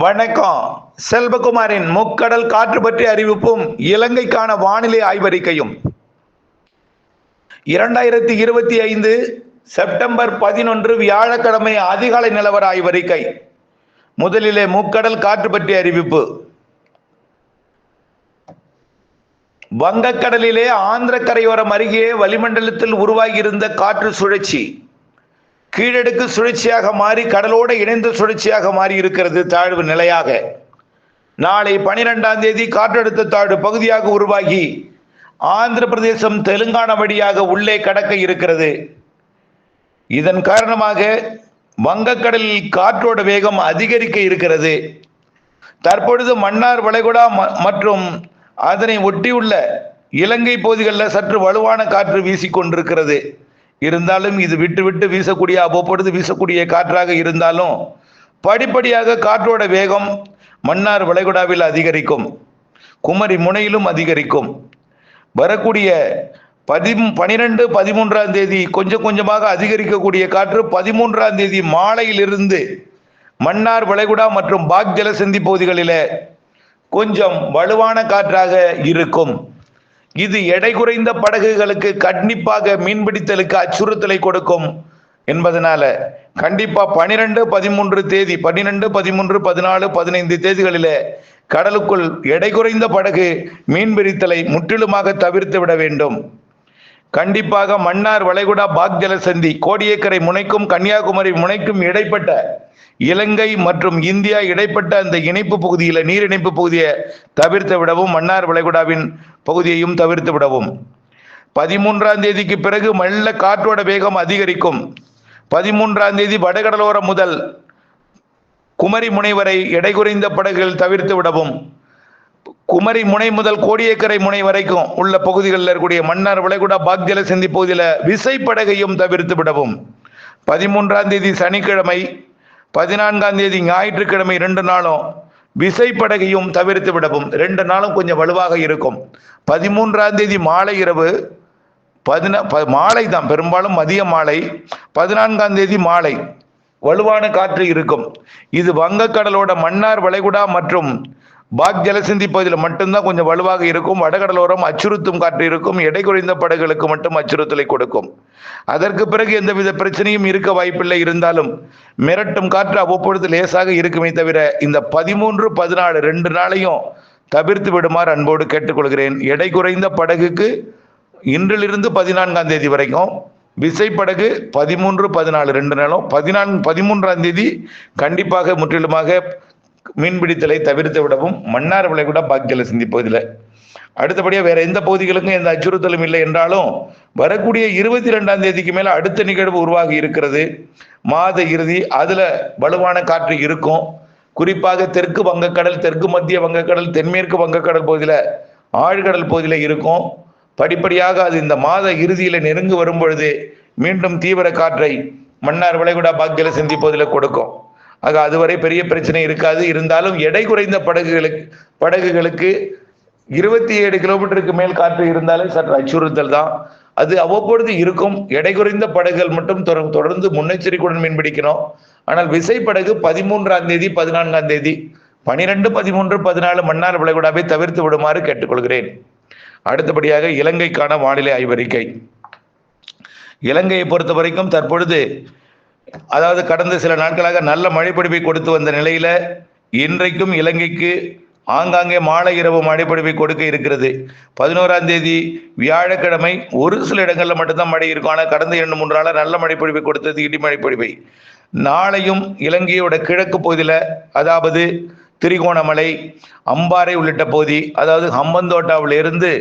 வணக்கம். செல்வகுமாரின் முக்கடல் காற்று பற்றி அறிவிப்பும் இலங்கைக்கான வானிலை ஆய்வறிக்கையும். இரண்டாயிரத்தி இருபத்தி ஐந்து செப்டம்பர் பதினொன்று வியாழக்கிழமை அதிகாலை நிலவர ஆய்வறிக்கை. முதலிலே முக்கடல் காற்று பற்றி அறிவிப்பு. வங்கக்கடலிலே ஆந்திர கரையோரம் அருகே வளிமண்டலத்தில் உருவாகியிருந்த காற்று சுழற்சி. கீழடுக்கு சுழற்சியாக மாறி கடலோடு இணைந்த சுழற்சியாக மாறி இருக்கிறது தாழ்வு நிலையாக. நாளை பனிரெண்டாம் தேதி காற்றழுத்த தாழ்வு பகுதியாக உருவாகி ஆந்திர பிரதேசம் தெலுங்கானா வழியாக உள்ளே கடக்க இருக்கிறது. இதன் காரணமாக வங்கக்கடலில் காற்றோட வேகம் அதிகரிக்க இருக்கிறது. தற்பொழுது மன்னார் வளைகுடா ம- மற்றும் அதனை ஒட்டியுள்ள இலங்கை பகுதிகளில் சற்று வலுவான காற்று வீசிக்கொண்டிருக்கிறது. இருந்தாலும் இது விட்டு விட்டு வீசக்கூடிய அவ்வப்பொழுது வீசக்கூடிய காற்றாக இருந்தாலும் படிப்படியாக காற்றோட வேகம் மன்னார் வளைகுடாவில் அதிகரிக்கும். குமரி முனையிலும் அதிகரிக்கும். வரக்கூடிய பதி பனிரெண்டு பதிமூன்றாம் தேதி கொஞ்சம் கொஞ்சமாக அதிகரிக்கக்கூடிய காற்று பதிமூன்றாம் தேதி மாலையிலிருந்து மன்னார் வளைகுடா மற்றும் பாக் ஜலசந்தி பகுதிகளில் கொஞ்சம் வலுவான காற்றாக இருக்கும். இது எடை குறைந்த படகுகளுக்கு கண்டிப்பாக மீன்பிடித்தலுக்கு அச்சுறுத்தலை கொடுக்கும். என்பதனால கண்டிப்பா பனிரெண்டு பதிமூன்று தேதி பன்னிரெண்டு பதிமூன்று பதினாலு பதினைந்து தேதிகளிலே கடலுக்குள் எடை குறைந்த படகு மீன்பிடித்தலை முற்றிலுமாக தவிர்த்து விட வேண்டும். கண்டிப்பாக மன்னார் வளைகுடா பாக்ஜல சந்தி கோடியக்கரை முனைக்கும் கன்னியாகுமரி முனைக்கும் இடைப்பட்ட இலங்கை மற்றும் இந்தியா இடைப்பட்ட அந்த இணைப்பு பகுதியில் நீர் இணைப்பு பகுதியை தவிர்த்து விடவும் மன்னார் வளைகுடாவின் பகுதியையும் தவிர்த்து விடவும். பதிமூன்றாம் தேதிக்கு பிறகு மெல்ல காற்றோட வேகம் அதிகரிக்கும். பதிமூன்றாம் தேதி வடகடலோரம் முதல் குமரி முனை வரை எடை குறைந்த படகுகள் தவிர்த்து விடவும். குமரி முனை முதல் கோடியக்கரை முனை வரைக்கும் உள்ள பகுதிகளில் இருக்கக்கூடிய மன்னார் விளைகுடா பாக்ஜல சிந்தி பகுதியில் விசைப்படகையும் தவிர்த்து விடவும். பதிமூன்றாம் தேதி சனிக்கிழமை பதினான்காம் தேதி ஞாயிற்றுக்கிழமை ரெண்டு நாளும் விசைப்படகையும் தவிர்த்து விடவும். ரெண்டு நாளும் கொஞ்சம் வலுவாக இருக்கும். பதிமூன்றாம் தேதி மாலை இரவு பதின ப- மாலை தான் பெரும்பாலும் மதிய மாலை பதினான்காம் தேதி மாலை வலுவான காற்று இருக்கும். இது வங்கக்கடலோட மன்னார் வளைகுடா மற்றும் பாக் ஜலசிந்தி பகுதியில் மட்டும்தான் கொஞ்சம் வலுவாக இருக்கும். வடகடலோரம் அச்சுறுத்தும் காற்று இருக்கும். எடை குறைந்த படகுகளுக்கு மட்டும் அச்சுறுத்தலை கொடுக்கும். அதற்கு பிறகு எந்தவித பிரச்சனையும் இருக்க வாய்ப்பில்லை. இருந்தாலும் மிரட்டும் காற்று அவ்வப்பொழுது லேசாக இருக்குமே தவிர இந்த பதிமூன்று பதினாலு ரெண்டு நாளையும் தவிர்த்து விடுமாறு அன்போடு கேட்டுக்கொள்கிறேன். எடை குறைந்த படகுக்கு இன்றிலிருந்து பதினான்காம் தேதி வரைக்கும் விசைப்படகு பதிமூன்று பதினாலு ரெண்டு நாளும் பதினான்கு பதிமூன்றாம் தேதி கண்டிப்பாக முற்றிலுமாக மீன்பிடித்தலை தவிர்த்து விடவும் மன்னார் விளைகுடா பாக்கியல சிந்தி அடுத்தபடியாக வேற எந்த பகுதிகளுக்கும் எந்த அச்சுறுத்தலும் இல்லை என்றாலும் வரக்கூடிய இருபத்தி ரெண்டாம் தேதிக்கு மேல அடுத்த நிகழ்வு உருவாகி இருக்கிறது. மாத இறுதி அதுல வலுவான காற்று இருக்கும். குறிப்பாக தெற்கு வங்கக்கடல் தெற்கு மத்திய வங்கக்கடல் தென்மேற்கு வங்கக்கடல் பகுதியில் ஆழ்கடல் பகுதியில் இருக்கும். படிப்படியாக அது இந்த மாத இறுதியில் நெருங்கி வரும் பொழுது மீண்டும் தீவிர காற்றை மன்னார் வளைகுடா பாக்கியில் சிந்திப்பதில் கொடுக்கும். ஆக அதுவரை பெரிய பிரச்சனை இருக்காது. இருந்தாலும் எடை குறைந்த படகுகளுக்கு படகுகளுக்கு இருபத்தி ஏழு கிலோமீட்டருக்கு மேல் காற்று இருந்தாலே சற்று அச்சுறுத்தல் தான். அது அவ்வப்பொழுது இருக்கும். எடை குறைந்த படகுகள் மட்டும் தொடர்ந்து முன்னெச்சரிக்கையுடன் மீன்பிடிக்கணும். ஆனால் விசைப்படகு பதிமூன்றாம் தேதி பதினான்காம் தேதி பனிரெண்டு பதிமூன்று பதினாலு மன்னார் விளைகுடாவை தவிர்த்து விடுமாறு கேட்டுக்கொள்கிறேன். அடுத்தபடியாக இலங்கைக்கான வானிலை ஆய்வறிக்கை. இலங்கையை பொறுத்த வரைக்கும் தற்பொழுது அதாவது கடந்த சில நாட்களாக நல்ல மழைப்பொழிவை கொடுத்து வந்த நிலையில இன்றைக்கும் இலங்கைக்கு ஆங்காங்கே மாலை இரவு மழைப்பொழிவை கொடுக்க இருக்கிறது. பதினோராம் தேதி வியாழக்கிழமை ஒரு சில இடங்களில் மட்டும்தான் மழை இருக்கும். ஆனால் கடந்த இரண்டு மூன்று நாளா நல்ல மழைப்பொழிவை கொடுத்தது இடி மழைப்பொழிவை நாளையும் இலங்கையோட கிழக்கு பகுதியில் அதாவது திரிகோணமலை அம்பாறை உள்ளிட்ட பகுதி அதாவது ஹம்பந்தோட்டாவிலிருந்து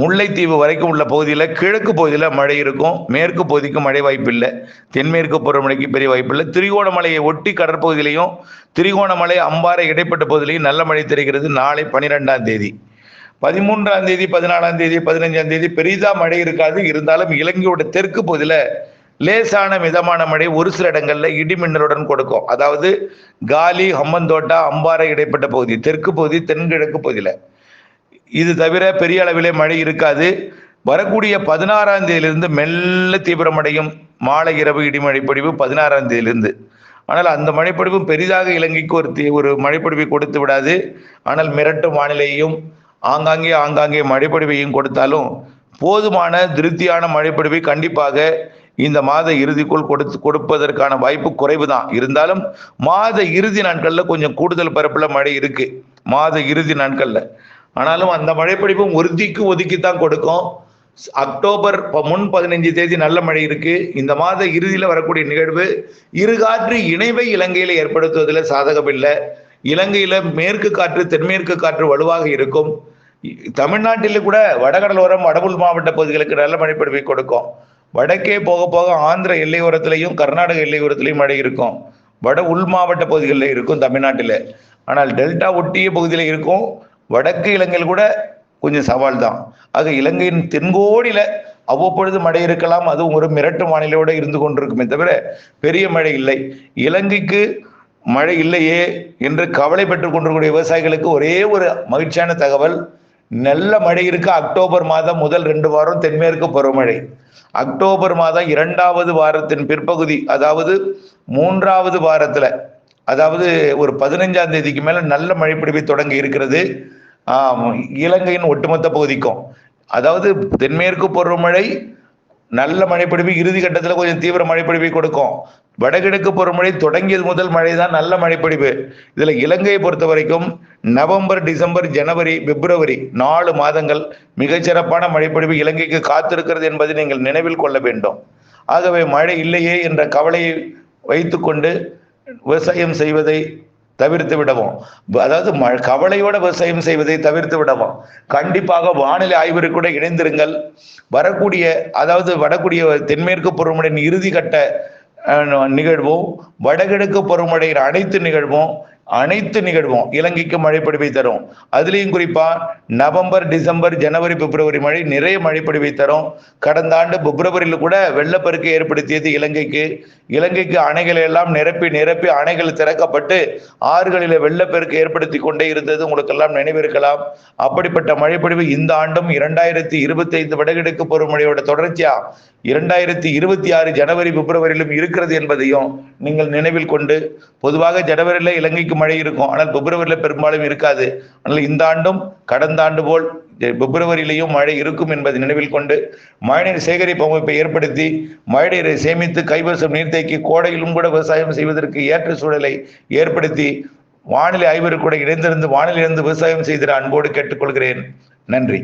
முல்லைத்தீவு வரைக்கும் உள்ள பகுதியில் கிழக்கு பகுதியில் மழை இருக்கும். மேற்கு பகுதிக்கு மழை வாய்ப்பில்லை. தென்மேற்கு பருவமழைக்கு பெரிய வாய்ப்பில்லை. திரிகோணமலையை ஒட்டி கடற்பகுதியிலையும் திரிகோணமலை அம்பாறை இடைப்பட்ட பகுதியிலையும் நல்ல மழை தெரிகிறது நாளை பனிரெண்டாம் தேதி. பதிமூன்றாம் தேதி பதினாலாம் தேதி பதினஞ்சாம் தேதி பெரிதாக மழை இருக்காது. இருந்தாலும் இலங்கையோட தெற்கு பகுதியில் லேசான மிதமான மழை ஒரு சில இடங்களில் இடி மின்னலுடன் கொடுக்கும். அதாவது காலி ஹம்மந்தோட்டா அம்பாறை இடைப்பட்ட பகுதி தெற்கு பகுதி தென்கிழக்கு பகுதியில். இது தவிர பெரிய அளவிலே மழை இருக்காது. வரக்கூடிய பதினாறாம் தேதியிலிருந்து மெல்ல தீவிரமடையும் மாலை இரவு இடிமழைப்பொழிவு பதினாறாம் தேதியிலிருந்து. ஆனால் அந்த மழைப்பொழிவும் பெரிதாக இலங்கைக்கு ஒரு தீ- ஒரு மழைப்பொழிவை கொடுத்து விடாது. ஆனால் மிரட்டும் வானிலையும் ஆங்காங்கே ஆங்காங்கே மழைப்பொழிவையும் கொடுத்தாலும் போதுமான திருப்தியான மழைப்பொழிவை கண்டிப்பாக இந்த மாத இறுதிக்குள் கொடுத்து கொடுப்பதற்கான வாய்ப்பு குறைவு தான் இருந்தாலும் மாத இறுதி நாட்களில் கொஞ்சம் கூடுதல் பரப்பில் மழை இருக்கு. மாத இறுதி நாட்களில். ஆனாலும் அந்த மழைப்பொழிவும் ஒருத்திக்கு ஒதுக்கித்தான் கொடுக்கும். அக்டோபர் ப- முன் பதினைஞ்சு தேதி நல்ல மழை இருக்கு. இந்த மாத இறுதியில் வரக்கூடிய நிகழ்வு இருகாற்று இணைவை இலங்கையில் ஏற்படுத்துவதில் சாதகமில்லை. இலங்கையில மேற்கு காற்று தென்மேற்கு காற்று வலுவாக இருக்கும். தமிழ்நாட்டில் கூட வடகடலோரம் வடபுல் மாவட்ட பகுதிகளுக்கு நல்ல மழை கொடுக்கும். வடக்கே போக போக ஆந்திர எல்லையோரத்திலையும் கர்நாடக எல்லையோரத்திலையும் மழை இருக்கும். வட உள் மாவட்ட பகுதிகளில் இருக்கும் தமிழ்நாட்டில். ஆனால் டெல்டா ஒட்டிய பகுதியில் இருக்கும். வடக்கு இலங்கையில் கூட கொஞ்சம் சவால் தான் ஆக இலங்கையின் தென்கோடியில அவ்வப்பொழுது மழை இருக்கலாம் அதுவும் ஒரு மிரட்டு வானிலையோடு இருந்து கொண்டிருக்குமே தவிர பெரிய மழை இல்லை. இலங்கைக்கு மழை இல்லையே என்று கவலை பெற்றுக் கொண்டிருக்கூடிய விவசாயிகளுக்கு ஒரே ஒரு மகிழ்ச்சியான தகவல் நல்ல மழை இருக்கு அக்டோபர் மாதம் முதல் ரெண்டு வாரம் தென்மேற்கு பருவமழை. அக்டோபர் மாதம் இரண்டாவது வாரத்தின் பிற்பகுதி அதாவது மூன்றாவது வாரத்துல அதாவது ஒரு பதினைஞ்சாம் தேதிக்கு மேல நல்ல மழை தொடங்கி இருக்கிறது. இலங்கையின் ஒட்டுமொத்த பகுதிக்கும். அதாவது தென்மேற்கு பருவமழை நல்ல மழைப்பிடிப்பு இறுதி கட்டத்தில் கொஞ்சம் தீவிர மழைப்பிடிப்பை கொடுக்கும். வடகிழக்கு பருவமழை தொடங்கியது முதல் மழை தான் நல்ல மழைப்பிடிப்பு இதில் இலங்கையை பொறுத்த வரைக்கும் நவம்பர் டிசம்பர் ஜனவரி பிப்ரவரி நாலு மாதங்கள் மிகச்சிறப்பான மழைப்பிடிப்பு இலங்கைக்கு காத்திருக்கிறது என்பதை நீங்கள் நினைவில் கொள்ள வேண்டும். ஆகவே மழை இல்லையே என்ற கவலையை வைத்துக்கொண்டு விவசாயம் செய்வதை தவிர்த்து விடவும். அதாவது ம- கவலையோட விவசாயம் செய்வதை தவிர்த்து விடவும். கண்டிப்பாக வானிலை ஆய்வு கூட இணைந்திருங்கள். வரக்கூடிய அதாவது வடக்கூடிய தென்மேற்கு பருவமழையின் இறுதி கட்ட நிகழ்வும் வடகிழக்கு பருவமழையின் அனைத்து நிகழ்வும் அனைத்து நிகழ்வும் இலங்கைக்கு மழைப்பொழிவை தரும். அதுலேயும் குறிப்பா நவம்பர் டிசம்பர் ஜனவரி பிப்ரவரி மழை நிறைய மழைப்பொழிவை தரும். கடந்த ஆண்டு பிப்ரவரியில் கூட வெள்ளப்பெருக்கு ஏற்படுத்தியது இலங்கைக்கு. இலங்கைக்கு அணைகளை எல்லாம் நிரப்பி நிரப்பி அணைகள் திறக்கப்பட்டு ஆறுகளில் வெள்ளப்பெருக்கு ஏற்படுத்தி கொண்டே இருந்தது. உங்களுக்கு எல்லாம் நினைவிருக்கலாம். அப்படிப்பட்ட மழைப்பொழிவு இந்த ஆண்டும் இரண்டாயிரத்தி இருபத்தி ஐந்து வடகிழக்கு பருவமழையோட தொடர்ச்சியா இரண்டாயிரத்தி இருபத்தி ஆறு ஜனவரி பிப்ரவரியிலும் இருக்கிறது என்பதையும் நீங்கள் நினைவில் கொண்டு பொதுவாக ஜனவரியில் இலங்கைக்கு மழை இருக்கும். ஆனால் பிப்ரவரியில் பெரும்பாலும் இருக்காது. ஆனால் இந்த ஆண்டும் கடந்த ஆண்டு போல் பிப்ரவரியிலையும் மழை இருக்கும் என்பதை நினைவில் கொண்டு மழைநீர் சேகரிப்பு அமைப்பை ஏற்படுத்தி மழைநீரை சேமித்து கைவசம் நீர்த்தேக்கி கோடையிலும் கூட விவசாயம் செய்வதற்கு ஏற்ற சூழலை ஏற்படுத்தி வானிலை ஆய்வருக்கு கூட இணைந்திருந்து வானிலிருந்து விவசாயம் செய்திட அன்போடு கேட்டுக்கொள்கிறேன். நன்றி.